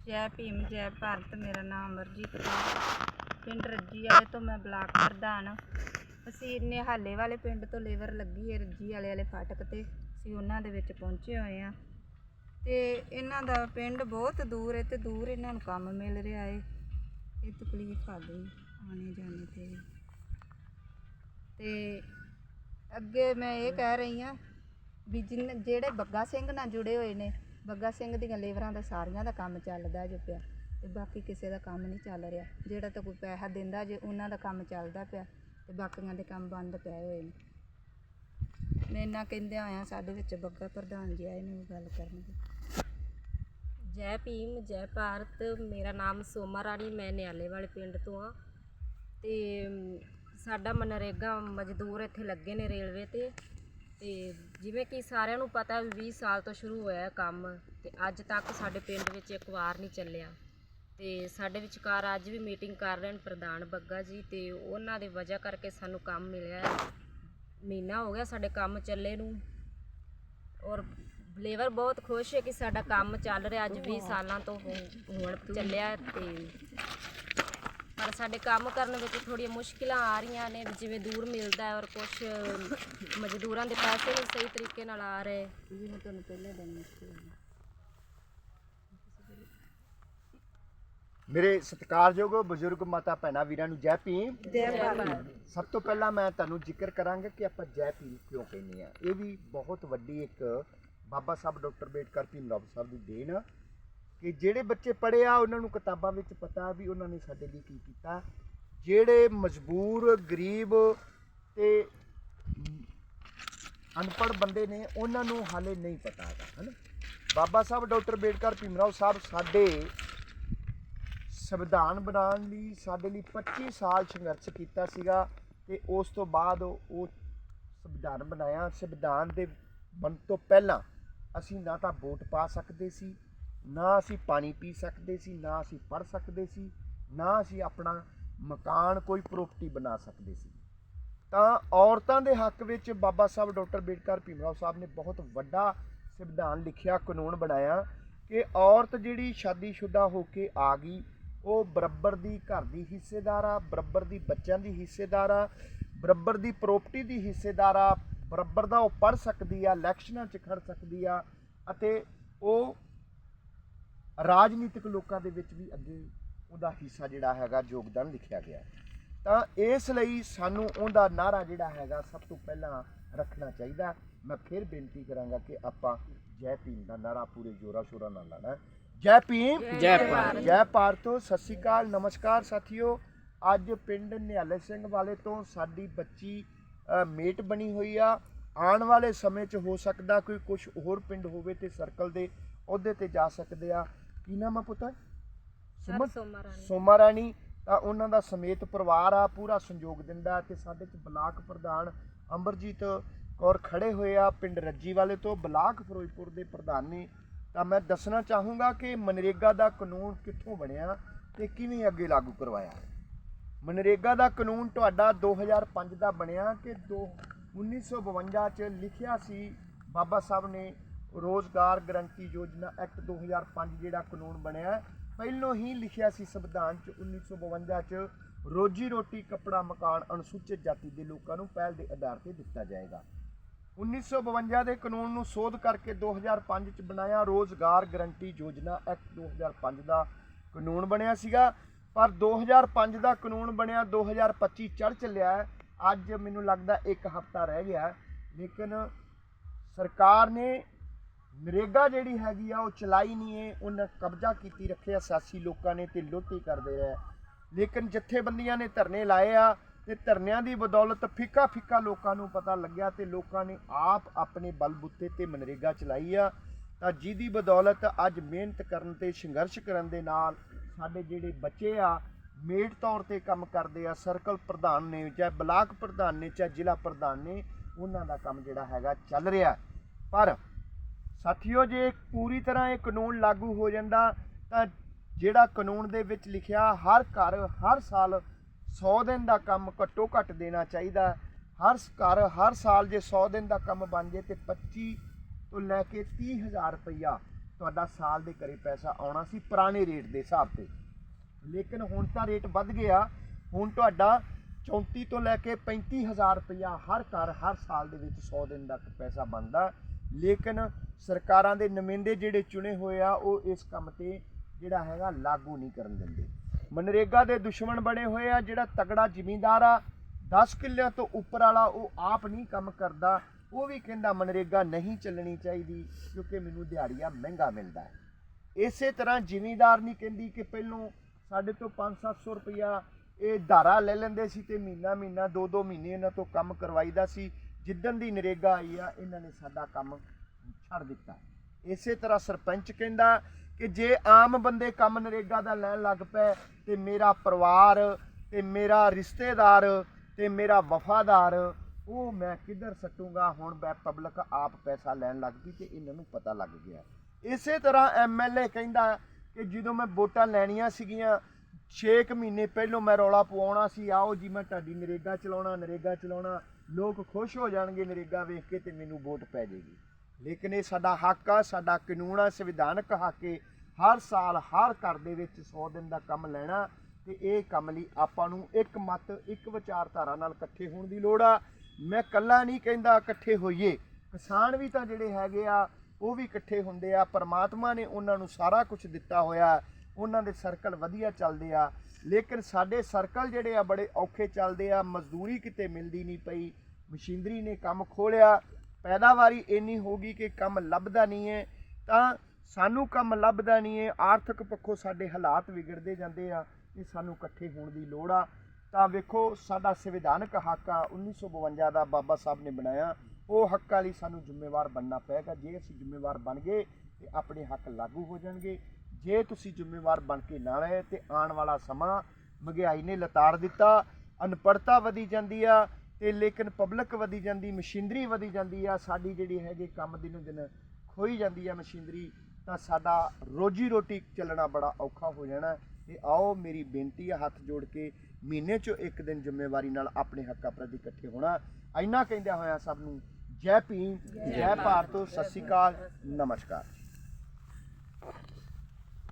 ਜੈ ਭੀਮ, ਜੈ ਭਾਰਤ, ਮੇਰਾ ਨਾਮ ਅਮਰਜੀਤ ਕੌਰ ਪਿੰਡ ਰੱਜੀ ਵਾਲੇ ਤੋਂ ਮੈਂ ਬਲਾਕ ਪ੍ਰਧਾਨ ਅਸੀਂ ਨਿਹਾਲੇ ਵਾਲੇ ਪਿੰਡ ਤੋਂ ਲੇਬਰ ਲੱਗੀ ਹੈ ਰੱਜੀ ਵਾਲੇ ਵਾਲੇ ਫਾਟਕ ਤੇ। ਅਸੀਂ ਉਹਨਾਂ ਦੇ ਵਿੱਚ ਪਹੁੰਚੇ ਹੋਏ ਆ ਤੇ ਇਹਨਾਂ ਦਾ ਪਿੰਡ ਬਹੁਤ ਦੂਰ ਹੈ ਤੇ ਦੂਰ ਇਹਨਾਂ ਨੂੰ ਕੰਮ ਮਿਲ ਰਿਹਾ ਹੈ। ਇਹ ਤਕਲੀਫ ਆ ਗਈ ਆਣੇ ਜਾਣੇ ਤੇ। ਵੀ। ਤੇ ਅੱਗੇ ਮੈਂ ਇਹ ਕਹਿ ਰਹੀ ਹਾਂ ਵੀ ਜਿਹੜੇ ਬੱਗਾ ਸਿੰਘ ਨਾਲ ਜੁੜੇ ਹੋਏ ਨੇ ਬੱਗਾ ਸਿੰਘ ਦੀਆਂ ਲੇਬਰਾਂ ਦਾ ਸਾਰੀਆਂ ਦਾ ਕੰਮ ਚੱਲਦਾ ਜੇ ਪਿਆ ਤੇ ਬਾਕੀ ਕਿਸੇ ਦਾ ਕੰਮ ਨਹੀਂ ਚੱਲ ਰਿਹਾ। ਜਿਹੜਾ ਤਾਂ ਕੋਈ ਪੈਸਾ ਦਿੰਦਾ ਜੇ ਉਹਨਾਂ ਦਾ ਕੰਮ ਚੱਲਦਾ ਪਿਆ ਤੇ ਬਾਕੀਆਂ ਦੇ ਕੰਮ ਬੰਦ ਪਏ ਹੋਏ ਨੇ। ਮੈਂ ਇੰਨਾ ਕਹਿੰਦੇ ਆਇਆ ਸਾਡੇ ਵਿੱਚ ਬੱਗਾ ਪ੍ਰਧਾਨ ਜੀ ਆਏ ਨੇ ਉਹ ਗੱਲ ਕਰਨਗੇ। ਜੈ ਭੀਮ, ਜੈ ਭਾਰਤ, ਮੇਰਾ ਨਾਮ ਸੋਮਾ ਰਾਣੀ, ਮੈਂ ਨਿਆਲੇ ਵਾਲੇ ਪਿੰਡ ਤੋਂ ਆ ਤੇ ਸਾਡਾ ਮਨਰੇਗਾ ਮਜ਼ਦੂਰ ਇੱਥੇ ਲੱਗੇ ਨੇ ਰੇਲਵੇ ਤੇ। ਤੇ ਜਿਵੇਂ ਕਿ ਸਾਰਿਆਂ ਨੂੰ ਪਤਾ ਵੀ 20 ਸਾਲ ਤੋਂ ਸ਼ੁਰੂ ਹੋਇਆ ਹੈ ਕੰਮ ਤੇ ਅੱਜ ਤੱਕ ਸਾਡੇ ਪਿੰਡ ਵਿੱਚ ਇੱਕ ਵਾਰ ਨਹੀਂ ਚੱਲਿਆ। ਤੇ ਸਾਡੇ ਵਿਚਕਾਰ ਅੱਜ ਵੀ ਮੀਟਿੰਗ ਕਰ ਰਹੇ ਨੇ ਪ੍ਰਧਾਨ ਬੱਗਾ ਜੀ ਤੇ ਉਹਨਾਂ ਦੀ ਵਜ੍ਹਾ ਕਰਕੇ ਸਾਨੂੰ ਕੰਮ ਮਿਲਿਆ ਹੈ। ਮਹੀਨਾ ਹੋ ਗਿਆ ਸਾਡੇ ਕੰਮ ਚੱਲੇ ਨੂੰ ਔਰ ਲੇਬਰ ਬਹੁਤ ਖੁਸ਼ ਹੈ ਕਿ ਸਾਡਾ ਕੰਮ ਚੱਲ ਰਿਹਾ, ਅੱਜ 20 ਸਾਲਾਂ ਤੋਂ ਹੋ- ਹੁਣ ਚੱਲਿਆ ਹੈ ਤੇ ਪਰ ਸਾਡੇ ਕੰਮ ਕਰਨ ਵਿੱਚ ਥੋੜ੍ਹੀਆਂ ਮੁਸ਼ਕਿਲਾਂ ਆ ਰਹੀਆਂ ਨੇ ਜਿਵੇਂ ਦੂਰ ਮਿਲਦਾ ਹੈ ਔਰ ਕੁਝ ਮਜ਼ਦੂਰਾਂ ਦੇ ਪੈਸੇ ਨਹੀਂ ਸਹੀ ਤਰੀਕੇ ਨਾਲ ਆ ਰਹੇ। ਜਿਵੇਂ ਤੁਹਾਨੂੰ ਪਹਿਲੇ ਦਿਨ ਮੁਸ਼ਕਿਲ ਹੋਈ ਮੇਰੇ ਸਤਿਕਾਰਯੋਗ ਬਜ਼ੁਰਗ ਮਾਤਾ ਭੈਣਾਂ ਵੀਰਾਂ ਨੂੰ ਜੈ ਭੀਮ। ਜੈ ਭਾਰਤ। ਸਭ ਤੋਂ ਪਹਿਲਾਂ ਮੈਂ ਤੁਹਾਨੂੰ ਜ਼ਿਕਰ ਕਰਾਂਗਾ ਕਿ ਆਪਾਂ ਜੈ ਭੀਮ ਕਿਉਂ ਕਹਿੰਦੇ ਆ ਇਹ ਵੀ ਬਹੁਤ ਵੱਡੀ ਇੱਕ ਬਾਬਾ ਸਾਹਿਬ ਡਾਕਟਰ ਬੇਟਕਰ ਭੀਮਰਾਵ ਸਾਹਿਬ ਦੀ ਦੇਣ ਆ। ਕਿ ਜਿਹੜੇ ਬੱਚੇ ਪੜ੍ਹੇ ਆ, ਉਹਨਾਂ ਨੂੰ ਕਿਤਾਬਾਂ ਵਿੱਚ ਪਤਾ ਵੀ ਉਹਨਾਂ ਨੇ ਸਾਡੇ ਲਈ ਕੀ ਕੀਤਾ। ਜਿਹੜੇ ਮਜਬੂਰ, ਗਰੀਬ ਤੇ ਅਨਪੜ੍ਹ ਬੰਦੇ ਨੇ, ਉਹਨਾਂ ਨੂੰ ਹਾਲੇ ਨਹੀਂ ਪਤਾ ਹੈਗਾ, ਹਨਾ? ਬਾਬਾ ਸਾਹਿਬ, ਡਾਕਟਰ ਬੇਟਕਰ ਭੀਮਰਾਵ ਸਾਹਿਬ ਸਾਡੇ ਸੰਵਿਧਾਨ ਬਣਾਉਣ ਲਈ, ਸਾਡੇ ਲਈ 25 ਸਾਲ ਸੰਘਰਸ਼ ਕੀਤਾ ਸੀਗਾ ਤੇ ਉਸ ਤੋਂ ਬਾਅਦ ਉਹ ਸੰਵਿਧਾਨ ਬਣਾਇਆ। ਸੰਵਿਧਾਨ ਦੇ ਬਣ ਤੋਂ ਪਹਿਲਾਂ ਅਸੀਂ ਨਾ ਤਾਂ ਵੋਟ ਪਾ ਸਕਦੇ ਸੀ ਨਾ ਅਸੀਂ ਪਾਣੀ ਪੀ ਸਕਦੇ ਸੀ, ਨਾ ਅਸੀਂ ਪੜ ਸਕਦੇ ਸੀ, ਨਾ ਅਸੀਂ ਆਪਣਾ ਮਕਾਨ ਕੋਈ ਪ੍ਰੋਪਰਟੀ ਬਣਾ ਸਕਦੇ ਸੀ। ਤਾਂ ਔਰਤਾਂ ਦੇ ਹੱਕ ਵਿੱਚ ਬਾਬਾ ਸਾਹਿਬ ਡਾਕਟਰ ਬੇਡਕਰ ਭੀਮਰਾਓ ਸਾਹਿਬ ਨੇ ਬਹੁਤ ਵੱਡਾ ਸੰਵਿਧਾਨ ਲਿਖਿਆ, ਕਾਨੂੰਨ ਬਣਾਇਆ ਕਿ ਔਰਤ ਜਿਹੜੀ ਸ਼ਾਦੀशुदा ਹੋ ਕੇ ਆ ਗਈ, ਉਹ ਬਰਾਬਰ ਦੀ ਘਰ ਦੀ ਹਿੱਸੇਦਾਰ ਆ, ਬਰਾਬਰ ਦੀ ਬੱਚਿਆਂ ਦੀ ਹਿੱਸੇਦਾਰ ਆ, ਬਰਾਬਰ ਦੀ ਪ੍ਰੋਪਰਟੀ ਦੀ ਹਿੱਸੇਦਾਰ ਆ, ਬਰਾਬਰ ਦਾ ਉਹ ਪੜ ਸਕਦੀ ਆ ਇਲੈਕਸ਼ਨਾਂ 'ਚ ਖੜ ਸਕਦੀ ਆ, ਅਤੇ ਉਹ ਰਾਜਨੀਤਿਕ ਲੋਕਾਂ ਦੇ ਵਿੱਚ ਵੀ ਅੱਗੇ ਉਹਦਾ ਹਿੱਸਾ ਜਿਹੜਾ ਹੈਗਾ ਯੋਗਦਾਨ ਲਿਖਿਆ ਗਿਆ ਤਾਂ ਇਸ ਲਈ ਸਾਨੂੰ ਉਹਦਾ ਨਾਰਾ ਜਿਹੜਾ ਹੈਗਾ ਸਭ ਤੋਂ ਪਹਿਲਾਂ ਰੱਖਣਾ ਚਾਹੀਦਾ ਮੈਂ ਫਿਰ ਬੇਨਤੀ ਕਰਾਂਗਾ ਕਿ ਆਪਾਂ ਜੈ ਭੀਮ ਦਾ ਨਾਰਾ ਪੂਰੇ ਜੋਰਾ ਸ਼ੋਰਾ ਨਾਲ ਲਾਣਾ। ਜੈ ਭੀਮ! ਜੈ ਭਾਰਤ। ਜੈ ਭਾਰਤੋ। ਸਤਿ ਸ਼੍ਰੀ ਅਕਾਲ ਨਮਸਕਾਰ ਸਾਥੀਓ। ਅੱਜ ਪਿੰਡ ਨਿਹਾਲੇ ਸਿੰਘ ਵਾਲੇ ਤੋਂ ਸਾਡੀ ਬੱਚੀ ਮੇਟ ਬਣੀ ਹੋਈ ਆ। ਆਉਣ ਵਾਲੇ ਸਮੇਂ 'ਚ ਹੋ ਸਕਦਾ ਕੋਈ ਕੁਝ ਹੋਰ ਪਿੰਡ ਹੋਵੇ ਤੇ ਸਰਕਲ ਦੇ ਅਹੁਦੇ ਤੇ ਜਾ ਸਕਦੇ ਆ। ਕੀ ਨਾਮ ਆ ਪੁੱਤ? ਸੁਮਨ ਸੋਮਾ ਰਾਣੀ ਸੋਮਾ ਰਾਣੀ ਤਾਂ ਉਹਨਾਂ ਦਾ ਸਮੇਤ ਪਰਿਵਾਰ ਆ ਪੂਰਾ ਸੰਯੋਗ ਦਿੰਦਾ ਤੇ ਸਾਡੇ ਚ ਬਲਾਕ ਪ੍ਰਧਾਨ ਅੰਬਰਜੀਤ ਕੌਰ ਖੜੇ ਹੋਏ ਆ ਪਿੰਡ ਰੱਜੀ ਵਾਲੇ ਤੋਂ। ਬਲਾਕ ਫਿਰੋਜ਼ਪੁਰ ਦੇ ਪ੍ਰਧਾਨ ਨੇ। ਤਾਂ ਮੈਂ ਦੱਸਣਾ ਚਾਹੂੰਗਾ ਕਿ ਮਨਰੇਗਾ ਦਾ ਕਾਨੂੰਨ ਕਿੱਥੋਂ ਬਣਿਆ ਤੇ ਕਿਵੇਂ ਅੱਗੇ ਲਾਗੂ ਕਰਵਾਇਆ? ਮਨਰੇਗਾ ਦਾ ਕਾਨੂੰਨ ਤੁਹਾਡਾ 2005 ਦਾ ਬਣਿਆ ਕਿ ਦੋ 1952 ਚ ਲਿਖਿਆ ਸੀ। ਬਾਬਾ ਸਾਹਿਬ ਨੇ ਰੋਜ਼ਗਾਰ ਗਰੰਟੀ ਯੋਜਨਾ ਐਕਟ 2005 ਜਿਹੜਾ ਕਾਨੂੰਨ ਬਣਿਆ ਪਹਿਲੋਂ ਹੀ ਲਿਖਿਆ ਸੀ ਸੰਵਿਧਾਨ ਚ 1952 ਚ, ਰੋਜੀ ਰੋਟੀ, ਕੱਪੜਾ, ਮਕਾਨ ਅਨੁਸੂਚਿਤ ਜਾਤੀ ਦੇ ਲੋਕਾਂ ਨੂੰ ਪਹਿਲ ਦੇ ਆਧਾਰ ਤੇ ਦਿੱਤਾ ਜਾਏਗਾ। 1952 ਦੇ ਕਾਨੂੰਨ ਨੂੰ ਸੋਧ ਕਰਕੇ 2005 ਚ ਬਣਾਇਆ ਰੋਜ਼ਗਾਰ ਗਰੰਟੀ ਯੋਜਨਾ ਐਕਟ 2005 ਦਾ ਕਾਨੂੰਨ ਬਣਿਆ ਸੀਗਾ। ਪਰ 2005 ਦਾ ਕਾਨੂੰਨ ਬਣਿਆ 2025 ਚੜ ਚੱਲਿਆ ਅੱਜ ਮੈਨੂੰ ਲੱਗਦਾ ਇੱਕ ਹਫਤਾ ਰਹਿ ਗਿਆ ਲੇਕਿਨ ਸਰਕਾਰ ਨੇ ਨਰੇਗਾ ਜਿਹੜੀ ਹੈਗੀ ਆ, ਉਹ ਚਲਾਈ ਨਹੀਂ ਹੈ, ਉਹਨਾਂ ਕਬਜ਼ਾ ਕੀਤੀ, ਰੱਖਿਆ ਸਿਆਸੀ ਲੋਕਾਂ ਨੇ ਤੇ ਲੁੱਟ ਕਰਦੇ ਰਹੇ। ਲੇਕਿਨ ਜਥੇਬੰਦੀਆਂ ਨੇ ਧਰਨੇ ਲਾਏ ਆ ਤੇ ਧਰਨਿਆਂ ਦੀ ਬਦੌਲਤ ਫਿੱਕਾ ਫਿੱਕਾ ਲੋਕਾਂ ਨੂੰ ਪਤਾ ਲੱਗਿਆ ਤੇ ਲੋਕਾਂ ਨੇ ਆਪ ਆਪਣੇ ਬਲਬੁੱਤੇ ਤੇ ਮਨਰੇਗਾ ਚਲਾਈ ਆ। ਤਾਂ ਜਿਹਦੀ ਬਦੌਲਤ ਅੱਜ ਮਿਹਨਤ ਕਰਨ ਤੇ ਸੰਘਰਸ਼ ਕਰਨ ਦੇ ਨਾਲ ਸਾਡੇ ਜਿਹੜੇ ਬੱਚੇ ਆ ਮੇਟ ਤੌਰ ਤੇ ਕੰਮ ਕਰਦੇ ਆ, ਸਰਕਲ ਪ੍ਰਧਾਨ ਨੇ ਚਾਹੇ ਬਲਾਕ ਪ੍ਰਧਾਨ ਨੇ ਚਾਹੇ ਜ਼ਿਲ੍ਹਾ ਪ੍ਰਧਾਨ ਨੇ, ਉਹਨਾਂ ਦਾ ਕੰਮ ਜਿਹੜਾ ਹੈਗਾ ਚੱਲ ਰਿਹਾ। ਪਰ ਸਾਥੀਓ, ਜੇ ਪੂਰੀ ਤਰ੍ਹਾਂ ਇਹ ਕਾਨੂੰਨ ਲਾਗੂ ਹੋ ਜਾਂਦਾ, ਤਾਂ ਜਿਹੜਾ ਕਾਨੂੰਨ ਦੇ ਵਿੱਚ ਲਿਖਿਆ, ਹਰ ਘਰ, ਹਰ ਸਾਲ 100 ਦਿਨ ਦਾ ਕੰਮ ਘੱਟੋ ਘੱਟ ਦੇਣਾ ਚਾਹੀਦਾ। ਹਰ ਸ- ਘਰ, ਹਰ ਸਾਲ ਜੇ 100 ਦਿਨ ਦਾ ਕੰਮ ਬਣ ਜੇ ਤੇ 25 ਤੋਂ ਲੈ ਕੇ 30000 ਰੁਪਈਆ ਤੁਹਾਡਾ ਸਾਲ ਦੇ ਘਰੇ ਪੈਸਾ ਆਉਣਾ ਸੀ, ਪੁਰਾਣੇ ਰੇਟ ਦੇ ਹਿਸਾਬ ਤੇ। ਲੇਕਿਨ ਹੁਣ ਤਾਂ ਰੇਟ ਵੱਧ ਗਿਆ। ਹੁਣ ਤੁਹਾਡਾ 34 ਤੋਂ ਲੈ ਕੇ 35000 ਰੁਪਇਆ ਹਰ ਘਰ, ਹਰ ਸਾਲ ਦੇ ਵਿੱਚ 100 ਦਿਨ ਦਾ ਪੈਸਾ ਬਣਦਾ। ਲੇਕਿਨ ਸਰਕਾਰਾਂ ਦੇ ਨੁਮਾਇੰਦੇ ਜਿਹੜੇ ਚੁਣੇ ਹੋਏ ਆ, ਉਹ ਇਸ ਕੰਮ ਤੇ ਜਿਹੜਾ ਹੈਗਾ ਲਾਗੂ ਨਹੀਂ ਕਰਨ ਦਿੰਦੇ। ਮਨਰੇਗਾ ਦੇ ਦੁਸ਼ਮਣ ਬਣੇ ਹੋਏ ਆ, ਜਿਹੜਾ ਤਗੜਾ ਜ਼ਿਮੀਂਦਾਰ ਆ 10 ਕਿੱਲਿਆਂ ਤੋਂ ਉੱਪਰ ਵਾਲਾ ਉਹ ਆਪ ਨਹੀਂ ਕੰਮ ਕਰਦਾ, ਉਹ ਵੀ ਕਹਿੰਦਾ ਮਨਰੇਗਾ ਨਹੀਂ ਚੱਲਣੀ ਚਾਹੀਦੀ, ਕਿਉਂਕਿ ਮੈਨੂੰ ਦਿਹਾੜੀਆ ਮਹਿੰਗਾ ਮਿਲਦਾ ਹੈ। ਇਸੇ ਤਰ੍ਹਾਂ ਜ਼ਿਮੀਂਦਾਰ ਨਹੀਂ ਕਹਿੰਦੀ ਕਿ ਪਹਿਲੋਂ ਸਾਡੇ ਤੋਂ 5-700 ਰੁਪਇਆ ਇਹ ਧਾਰਾ ਲੈ ਲੈਂਦੇ ਸੀ ਤੇ ਮਹੀਨਾ ਮਹੀਨਾ ਦੋ ਦੋ ਮਹੀਨੇ ਇਹਨਾਂ ਤੋਂ ਕੰਮ ਕਰਵਾਈਦਾ ਸੀ। ਜਿੱਦਣ ਦੀ ਨਰੇਗਾ ਆਈ ਆ, ਇਹਨਾਂ ਨੇ ਸਾਡਾ ਕੰਮ ਛੱਡ ਦਿੱਤਾ। ਇਸੇ ਤਰ੍ਹਾਂ ਸਰਪੰਚ ਕਹਿੰਦਾ ਕਿ ਜੇ ਆਮ ਬੰਦੇ ਕੰਮ ਨਰੇਗਾ ਦਾ ਲੈਣ ਲੱਗ ਪਏ, ਤੇ ਮੇਰਾ ਪਰਿਵਾਰ, ਤੇ ਮੇਰਾ ਰਿਸ਼ਤੇਦਾਰ, ਤੇ ਮੇਰਾ ਵਫਾਦਾਰ, ਉਹ ਮੈਂ ਕਿੱਧਰ ਸੱਟੂਗਾ? ਹੁਣ ਮੈਂ ਪਬਲਿਕ ਆਪ ਪੈਸਾ ਲੈਣ ਲੱਗ ਪਈ ਤੇ ਇਹਨਾਂ ਨੂੰ ਪਤਾ ਲੱਗ ਗਿਆ। ਇਸੇ ਤਰ੍ਹਾਂ ਐਮਐਲਏ ਕਹਿੰਦਾ ਕਿ ਜਦੋਂ ਮੈਂ ਵੋਟਾਂ ਲੈਣੀਆਂ ਸੀਗੀਆਂ 6 ਮਹੀਨੇ ਪਹਿਲੋਂ ਮੈਂ ਰੌਲਾ ਪਵਾਉਣਾ ਸੀ, ਆਓ ਜੀ ਮੈਂ ਤੁਹਾਡੀ ਨਰੇਗਾ ਚਲਾਉਣਾ ਨਰੇਗਾ ਚਲਾਉਣਾ। ਲੋਕ ਖੁਸ਼ ਹੋ ਜਾਣਗੇ ਨਰੇਗਾ ਵੇਖ ਕੇ ਤੇ ਮੈਨੂੰ ਵੋਟ ਪੈ ਜਾਏਗੀ। ਲੇਕਿਨ ਇਹ ਸਾਡਾ ਹੱਕ ਆ, ਸਾਡਾ ਕਾਨੂੰਨ ਆ, ਸੰਵਿਧਾਨਕ ਹੱਕ ਹੈ ਹਰ ਸਾਲ, ਹਰ ਘਰ ਦੇ ਵਿੱਚ 100 ਦਿਨ ਦਾ ਕੰਮ ਲੈਣਾ ਤੇ ਇਹ ਕੰਮ ਲਈ ਆਪਾਂ ਨੂੰ ਇੱਕ ਮਤ, ਇੱਕ ਵਿਚਾਰਧਾਰਾ ਨਾਲ ਇਕੱਠੇ ਹੋਣ ਦੀ ਲੋੜ ਆ। ਮੈਂ ਕੱਲਾ ਨਹੀਂ ਕਹਿੰਦਾ ਇਕੱਠੇ ਹੋਈਏ। ਕਿਸਾਨ ਵੀ ਤਾਂ ਜਿਹੜੇ ਹੈਗੇ ਆ, ਉਹ ਵੀ ਇਕੱਠੇ ਹੁੰਦੇ ਆ। ਪਰਮਾਤਮਾ ਨੇ ਉਹਨਾਂ ਨੂੰ ਸਾਰਾ ਕੁਝ ਦਿੱਤਾ ਹੋਇਆ। ਉਹਨਾਂ ਦੇ ਸਰਕਲ ਵਧੀਆ ਚੱਲਦੇ ਆ। ਲੇਕਿਨ ਸਾਡੇ ਸਰਕਲ ਜਿਹੜੇ ਆ, ਬੜੇ ਔਖੇ ਚੱਲਦੇ ਆ। ਮਜ਼ਦੂਰੀ ਕਿਤੇ ਮਿਲਦੀ ਨਹੀਂ ਪਈ। ਮਸ਼ੀਨਰੀ ਨੇ ਕੰਮ ਖੋਲਿਆ ਪੈਦਾਵਾਰੀ ਇੰਨੀ ਹੋ ਗਈ ਕਿ ਕੰਮ ਲੱਭਦਾ ਨਹੀਂ ਹੈ। ਤਾਂ ਸਾਨੂੰ ਕੰਮ ਲੱਭਦਾ ਨਹੀਂ ਹੈ। ਆਰਥਿਕ ਪੱਖੋਂ ਸਾਡੇ ਹਾਲਾਤ ਵਿਗੜਦੇ ਜਾਂਦੇ ਆ ਇਹ ਸਾਨੂੰ ਇਕੱਠੇ ਹੋਣ ਦੀ ਲੋੜ ਆ। ਤਾਂ ਵੇਖੋ, ਸਾਡਾ ਸੰਵਿਧਾਨਕ ਹੱਕ ਆ 1952 ਦਾ ਬਾਬਾ ਸਾਹਿਬ ਨੇ ਬਣਾਇਆ। ਉਹ ਹੱਕਾਂ ਲਈ ਸਾਨੂੰ ਜ਼ਿੰਮੇਵਾਰ ਬਣਨਾ ਪਏਗਾ। ਜੇ ਅਸੀਂ ਜ਼ਿੰਮੇਵਾਰ ਬਣ ਗਏ ਤੇ ਆਪਣੇ ਹੱਕ ਲਾਗੂ ਹੋ ਜਾਣਗੇ। ਜੇ ਤੁਸੀਂ ਜ਼ਿੰਮੇਵਾਰ ਬਣ ਕੇ ਨਾ ਰਹੇ ਤੇ ਆਉਣ ਵਾਲਾ ਸਮਾਂ ਮਹਿੰਗਾਈ ਨੇ ਲਤਾੜ ਦਿੱਤਾ ਅਨਪੜਤਾ ਵਧੀ ਜਾਂਦੀ ਆ ਤੇ ਲੇਕਿਨ ਪਬਲਿਕ ਵਧੀ ਜਾਂਦੀ ਮਸ਼ੀਨਰੀ ਵਧੀ ਜਾਂਦੀ ਆ ਸਾਡੀ ਜਿਹੜੀ ਹੈਗੀ ਕੰਮ ਦਿਨੋਂ ਦਿਨ ਖੋਈ ਜਾਂਦੀ ਆ ਮਸ਼ੀਨਰੀ ਤਾਂ ਸਾਡਾ ਰੋਜੀ ਰੋਟੀ ਚੱਲਣਾ ਬੜਾ ਔਖਾ ਹੋ ਜਾਣਾ। ਤੇ ਆਓ ਮੇਰੀ ਬੇਨਤੀ ਆ ਹੱਥ ਜੋੜ ਕੇ ਮਹੀਨੇ 'ਚੋਂ ਇੱਕ ਦਿਨ ਜ਼ਿੰਮੇਵਾਰੀ ਨਾਲ ਆਪਣੇ ਹੱਕਾਂ ਪ੍ਰਤੀ ਇਕੱਠੇ ਹੋਣਾ। ਇੰਨਾ ਕਹਿੰਦਿਆਂ ਹੋਇਆ ਸਭ ਨੂੰ ਜੈ ਭੀਮ ਜੈ ਭਾਰਤ ਸਤਿ ਸ਼੍ਰੀ ਅਕਾਲ ਨਮਸਕਾਰ।